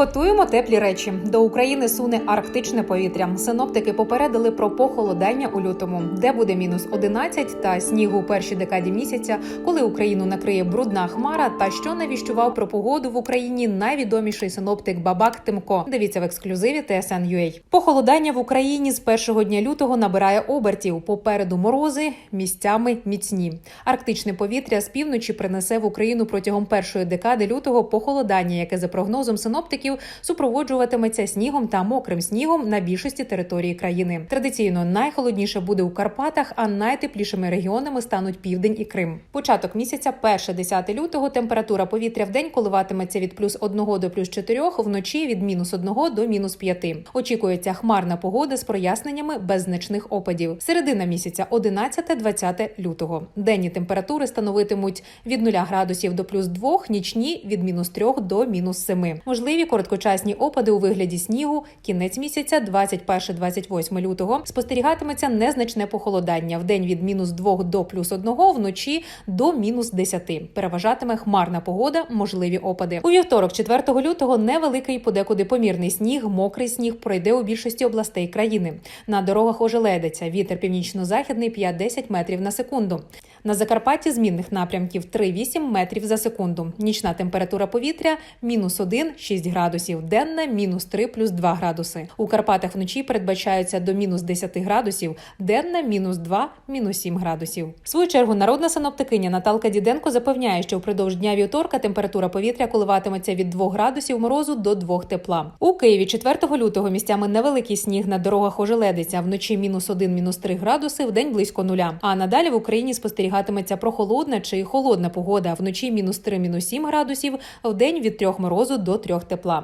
Готуємо теплі речі. До України суне арктичне повітря. Синоптики попередили про похолодання у лютому, де буде мінус 11 та снігу у першій декаді місяця, коли Україну накриє брудна хмара. Та що навіщував про погоду в Україні найвідоміший синоптик Бабак Тимко. Дивіться в ексклюзиві TSN.ua. Похолодання в Україні з першого дня лютого набирає обертів. Попереду морози місцями міцні. Арктичне повітря з півночі принесе в Україну протягом першої декади лютого похолодання, яке за прогнозом синоптиків супроводжуватиметься снігом та мокрим снігом на більшості території країни. Традиційно найхолодніше буде у Карпатах, а найтеплішими регіонами стануть південь і Крим. Початок місяця, 1-10 лютого, температура повітря в день коливатиметься від плюс 1 до плюс 4, вночі від мінус 1 до мінус 5. Очікується хмарна погода з проясненнями без значних опадів. Середина місяця 11-20 лютого. Денні температури становитимуть від 0 градусів до плюс 2, нічні від мінус 3 до мінус 7. Можливі короткочасні опади у вигляді снігу. Кінець місяця, 21-28 лютого, спостерігатиметься незначне похолодання. В день від мінус 2 до плюс 1, вночі до мінус 10. Переважатиме хмарна погода, можливі опади. У вівторок, 4 лютого, невеликий подекуди помірний сніг, мокрий сніг пройде у більшості областей країни. На дорогах ожеледиться. Вітер північно-західний 5-10 метрів на секунду. На Закарпатті змінних напрямків 3-8 метрів за секунду. Нічна температура повітря мінус 1 6 градусів, денна мінус 3 плюс 2 градуси. У Карпатах вночі передбачаються до мінус 10 градусів, денна мінус 2 мінус 7 градусів. В свою чергу народна синоптикиня Наталка Діденко запевняє, що впродовж дня вівторка температура повітря коливатиметься від 2 градусів морозу до 2 тепла. У Києві 4 лютого місцями невеликий сніг на дорогах ожеледиться. Вночі мінус 1 мінус 3 градуси, в день близько нуля. А надалі в Україні спостерігатиметься прохолодна чи холодна погода. Вночі мінус 3 мінус 7 градусів, в день від 3 морозу до 3 тепла.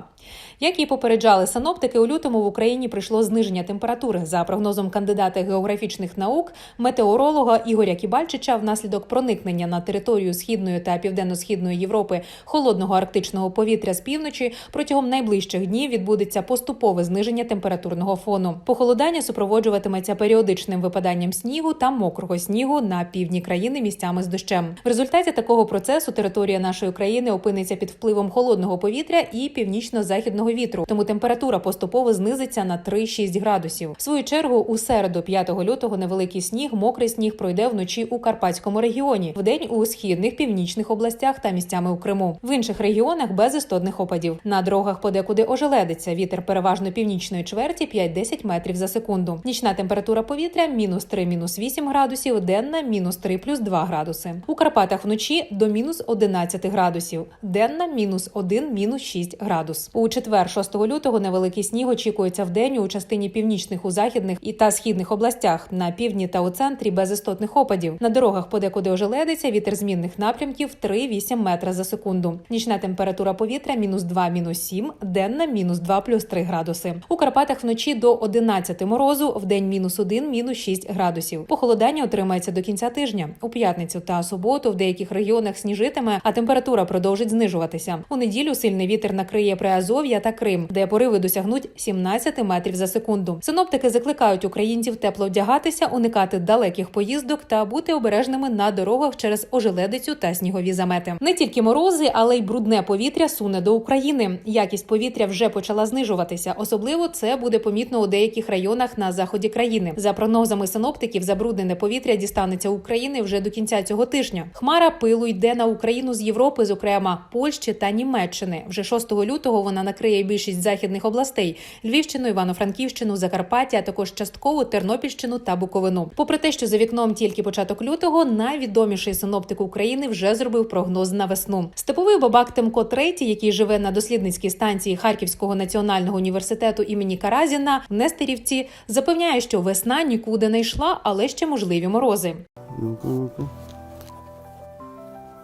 Як і попереджали синоптики, у лютому в Україні прийшло зниження температури. За прогнозом кандидата географічних наук, метеоролога Ігоря Кібальчича, внаслідок проникнення на територію східної та південно-східної Європи холодного арктичного повітря з півночі протягом найближчих днів відбудеться поступове зниження температурного фону. Похолодання супроводжуватиметься періодичним випаданням снігу та мокрого снігу на півдні країни місцями з дощем. В результаті такого процесу територія нашої країни опиниться під впливом холодного повітря і північно-західного вітру. Тому температура поступово знизиться на 3-6 градусів. В свою чергу, у середу, 5 лютого, невеликий сніг, мокрий сніг пройде вночі у Карпатському регіоні, вдень у східних північних областях та місцями у Криму. В інших регіонах без істотних опадів. На дорогах подекуди ожеледиться. Вітер переважно північної чверті 5-10 метрів за секунду. Нічна температура повітря мінус 3, мінус 8 градусів, денна мінус 3 плюс 2 градуси. У Карпатах вночі до мінус 11 градусів, денна мінус 1, мінус 6 градус. У четвер, 6 лютого, невеликий сніг очікується в день у частині північних, у західних і та східних областях. На півдні та у центрі без істотних опадів. На дорогах подекуди ожеледиться, вітер змінних напрямків 3-8 метра за секунду. Нічна температура повітря мінус 2, мінус 7, денна мінус 2 плюс 3 градуси. У Карпатах вночі до 11 морозу, в день мінус 1, мінус 6 градусів. Похолодання отримається до кінця тижня. У п'ятницю та суботу в деяких регіонах сніжитиме, а температура продовжить знижуватися. У неділю сильний вітер накриє Приазов'я та Крим, де пориви досягнуть 17 метрів за секунду. Синоптики закликають українців тепло вдягатися, уникати далеких поїздок та бути обережними на дорогах через ожеледицю та снігові замети. Не тільки морози, але й брудне повітря суне до України. Якість повітря вже почала знижуватися. Особливо це буде помітно у деяких районах на заході країни. За прогнозами синоптиків, забруднене повітря дістанеться України вже до кінця цього тижня. Хмара пилу йде на Україну з Європи, зокрема Польщі та Німеччини. Вже 6 лютого вона накриє більшість західних областей: Львівщину, Івано-Франківщину, Закарпаття, а також частково Тернопільщину та Буковину. Попри те, що за вікном тільки початок лютого, найвідоміший синоптик України вже зробив прогноз на весну. Степовий бабак Тимко III, який живе на дослідницькій станції Харківського національного університету імені Каразіна в Нестерівці, запевняє, що весна нікуди не йшла, але ще можливі морози.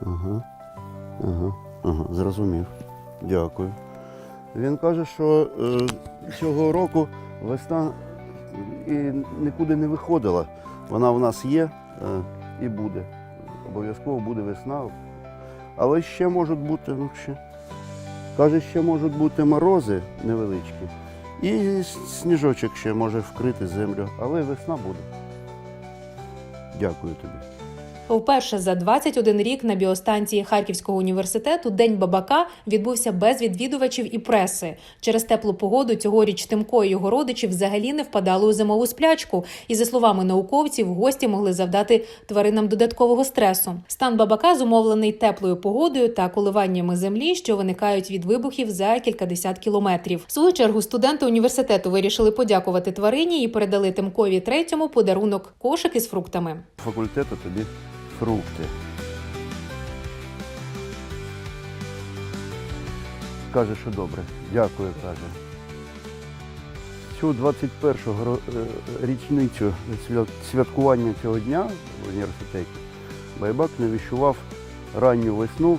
Ага. Ага. Ага. Зрозумів. Дякую. Він каже, що е, цього року весна і нікуди не виходила. Вона в нас є е, і буде. Обов'язково буде весна. Але ще можуть бути, ну ще. Каже, ще можуть бути морози невеличкі. І сніжочок ще може вкрити землю. Але весна буде. Дякую тобі. Вперше за 21 рік на біостанції Харківського університету День бабака відбувся без відвідувачів і преси. Через теплу погоду цьогоріч Тимко і його родичі взагалі не впадали у зимову сплячку. І за словами науковців, гості могли завдати тваринам додаткового стресу. Стан бабака зумовлений теплою погодою та коливаннями землі, що виникають від вибухів за кількадесят кілометрів. В свою чергу студенти університету вирішили подякувати тварині і передали Тимкові третьому подарунок кошик із фруктами. Факультету тобі фрукти. Каже, що добре. Дякую, каже. Цю 21-го е, річницю святкування цього дня в університеті Байбак навіщував ранню весну,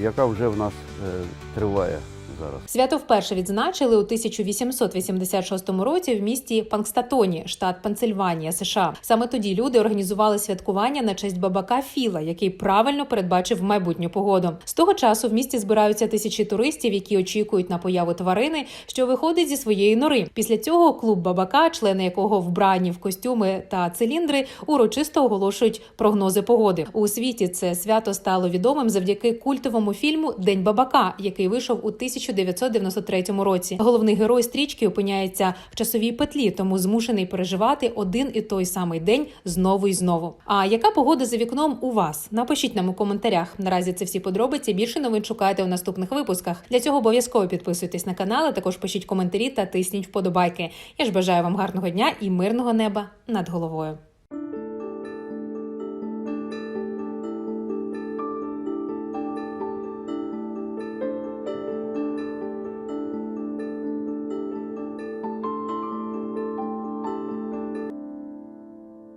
яка вже в нас е, триває зараз. Свято вперше відзначили у 1886 році в місті Панкстатоні, штат Пенсильванія, США. Саме тоді люди організували святкування на честь бабака Філа, який правильно передбачив майбутню погоду. З того часу в місті збираються тисячі туристів, які очікують на появу тварини, що виходить зі своєї нори. Після цього клуб бабака, члени якого вбрані в костюми та циліндри, урочисто оголошують прогнози погоди. У світі це свято стало відомим завдяки культовому фільму День бабака, який вийшов у 1993 році. Головний герой стрічки опиняється в часовій петлі, тому змушений переживати один і той самий день знову і знову. А яка погода за вікном у вас? Напишіть нам у коментарях. Наразі це всі подробиці. Більше новин шукайте у наступних випусках. Для цього обов'язково підписуйтесь на канал, а також пишіть коментарі та тисніть вподобайки. Я ж бажаю вам гарного дня і мирного неба над головою.